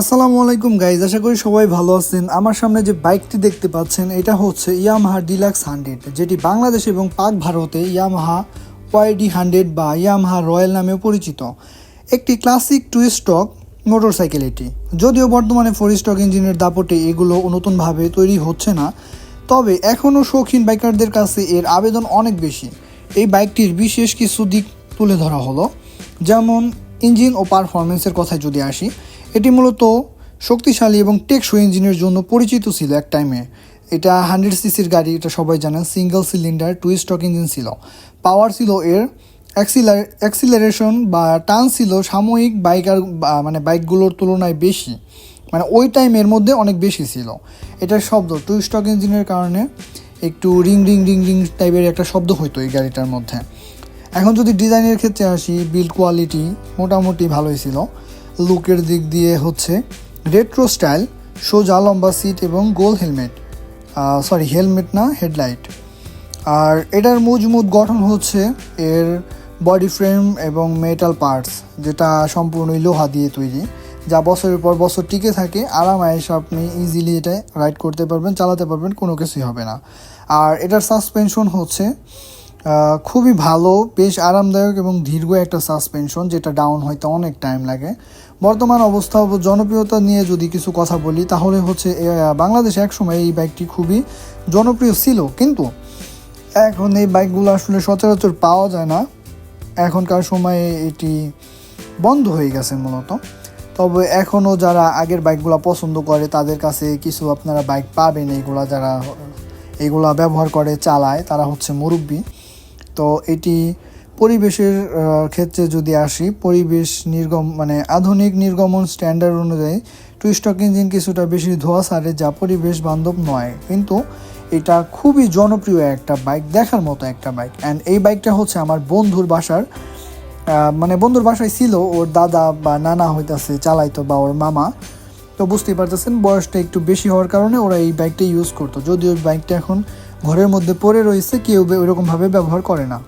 আসসালামু আলাইকুম গাইজ আশা করি সবাই ভালো আছেন। আমার সামনে যে বাইকটি দেখতে পাচ্ছেন, এটা হচ্ছে ইয়ামাহা ডিলাক্স হান্ড্রেড যেটি বাংলাদেশ এবং পাক ভারতে ইয়ামাহা ওয়াইডি হান্ড্রেড বা ইয়ামাহা রয়্যাল নামেও পরিচিত। একটি ক্লাসিক টু স্টক মোটরসাইকেল এটি। যদিও বর্তমানে ফোর স্টক ইঞ্জিনের দাপটে এগুলো নতুনভাবে তৈরি হচ্ছে না, তবে এখনও শৌখিন বাইকারদের কাছে এর আবেদন অনেক বেশি। এই বাইকটির বিশেষ কিছু দিক তুলে ধরা হলো। যেমন ইঞ্জিন ও পারফরমেন্সের কথায় যদি আসি এটি মূলত শক্তিশালী এবং টেকসই ইঞ্জিনের জন্য পরিচিত ছিল এক টাইমে এটা হান্ড্রেড সিসির গাড়ি, এটা সবাই জানেন single cylinder two stroke engine ছিল। পাওয়ার ছিল এর অ্যাক্সিলারেশন বা টান ছিল সাময়িক বাইকার মানে বাইকগুলোর তুলনায় বেশি। মানে ওই টাইমের মধ্যে অনেক বেশি ছিল। এটার শব্দ টু স্টক ইঞ্জিনের কারণে একটু রিং রিং রিং রিং টাইপের একটা শব্দ হইতো এই গাড়িটার মধ্যে। এখন যদি ডিজাইনের ক্ষেত্রে আসি বিল্ড কোয়ালিটি মোটামুটি ভালোই ছিল। লুকের দিক দিয়ে হচ্ছে রেট্রো স্টাইল সোজা লম্বা সিট এবং গোল হেলমেট সরি হেলমেট না হেডলাইট আর এটার মজবুত গঠন হচ্ছে এর বডি ফ্রেম এবং মেটাল পার্টস যেটা সম্পূর্ণই লোহা দিয়ে তৈরি, যা বছরের পর বছর টিকে থাকে, আরাম আয়েসে আপনি ইজিলি এটা রাইড করতে পারবেন, চালাতে পারবেন, কোনো কিছুই হবে না। আর এটার সাসপেনশন হচ্ছে খুবই ভালো, বেশ আরামদায়ক এবং দীর্ঘ একটা সাসপেনশন যেটা ডাউন হইতে অনেক টাইম লাগে। বর্তমান অবস্থা জনপ্রিয়তা নিয়ে যদি কিছু কথা বলি, তাহলে হচ্ছে বাংলাদেশে একসময় এই বাইকটি খুবই জনপ্রিয় ছিল। কিন্তু এখন এই বাইকগুলো আসলে সচরাচর পাওয়া যায় না। এখনকার সময়ে এটি বন্ধ হয়ে গেছে মূলত। তবে এখনও যারা আগের বাইকগুলো পছন্দ করে, তাদের কাছে কিছু আপনারা বাইক পাবেন এইগুলা যারা এগুলা ব্যবহার করে, চালায়, তারা হচ্ছে মুরব্বী। তো এটি পরিবেশের ক্ষেত্রে যদি আসি, পরিবেশ নির্গম মানে আধুনিক নির্গমন স্ট্যান্ডার্ড অনুযায়ী টু স্টক ইঞ্জিন কিছুটা বেশি ধোয়া ছাড়ে যা পরিবেশ বান্ধব নয়। কিন্তু এটা খুবই জনপ্রিয় একটা বাইক দেখার মতো একটা বাইক অ্যান্ড এই বাইকটা হচ্ছে আমার বন্ধুর বাসার মানে বন্ধুর বাসায় ছিল, ওর দাদা বা নানা হইতাছে, চালাইতো বা ওর মামা। তো বুঝতেই পারতেছেন, বয়সটা একটু বেশি হওয়ার কারণে ওরা এই বাইকটা ইউজ করতো। যদিও বাইকটা এখন ঘরের মধ্যে পড়ে রয়েছে, কেউ ওইরকমভাবে ব্যবহার করে না।